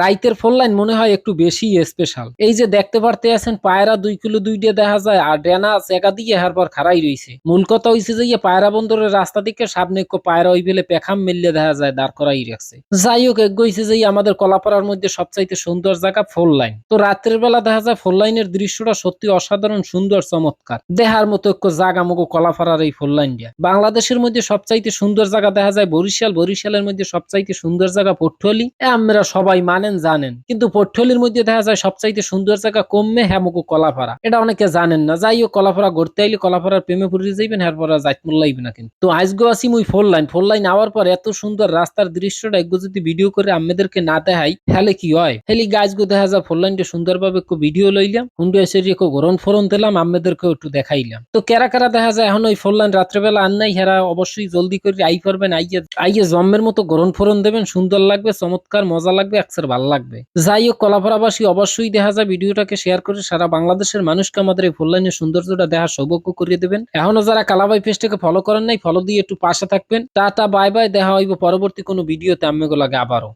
রাইতের phone line মনে হয় একটু বেশি স্পেশাল এই যে দেখতে পারতে আছেন, পায়রা দুই কিলো দুইটা দেখা যায়, আর ডেনা চেকা দিয়ে হার পর খারাই রইছে। মূল কথা হইছে যে পায়রা বন্দরের রাস্তা দিকে সামনে পায়রা ওই বেলে পেখাম মিললে দেখা যায়, দাঁড় করাই রাখছে। যাই হোক এক গইছে যে আমাদের কলাপাড়ার মধ্যে সবচাইতে সুন্দর জায়গা ফোর লাইন তো রাত্রের বেলা দেখা যায় ফোর লাইনের দৃশ্যটা সত্যি অসাধারণ, সুন্দর, চমৎকার। দেহার মতো একটু জাগা মগো কলাপাড়ার এই ফোর লাইন দিয়া বাংলাদেশের মধ্যে সবচাইতে সুন্দর জায়গা দেখা যায়, বরিশাল। বরিশালের মধ্যে সবচাইতে সুন্দর জায়গা পট্টলি আমরা সবাই মানেন জানেন জানেন। কিন্তু পট্টলির মধ্যে দেখা যায় সবচাইতে সুন্দর জায়গা কমবে হ্যামুকু কলাপাড়া এটা অনেকে জানেন না। যাই হোক কলাপাড়া গড়তে আইলে কলাপাড়ার প্রেমে পড়ে যাইবেন, এরপর যাইত মোল্লাইবে না কিন্তু। তো আজগো আসি মুই ফোর লাইন ফোর লাইন আওয়ার পর এত সুন্দর রাস্তার দৃশ্যটা একগো যদি ভিডিও করে আমাদেরকে না দেখাই, তাহলে কি হয়? হেলি গাছগো দেখা যায় ফোর লাইনটা সুন্দরভাবে একটু ভিডিও লইলাম। হুন্ডু এসে একটু গরম ফোরন দিলাম আমাদেরকে একটু দেখাইলাম। তো কেরা কেরা দেখা যায় এখন ওই ফোর লাইন রাত্রেবেলা আন নাই, হেরা অবশ্যই জলদি করে আই করবেন, আইয়ে আইয়ে জম্মের মতো গরম ফোরন দেবেন, সুন্দর লাগবে, চমৎকার, মজা লাগবে একসার ভালো লাগবে। যাই হোক কলাপাড়াবাসী, অবশ্যই দেখা যায় ভিডিওটাকে শেয়ার করে সারা বাংলাদেশের মানুষকে আমাদের এই ফুল লাইনের সৌন্দর্যটা দেখার সৌভাগ্য করিয়ে দেবেন। এখনও যারা কালাবাই পেজটাকে ফলো করেন নাই ফলো দিয়ে একটু পাশে থাকবেন। টাটা বাই বাই দেখা হইব পরবর্তী কোনো ভিডিওতে। আমি লাগে আবারও।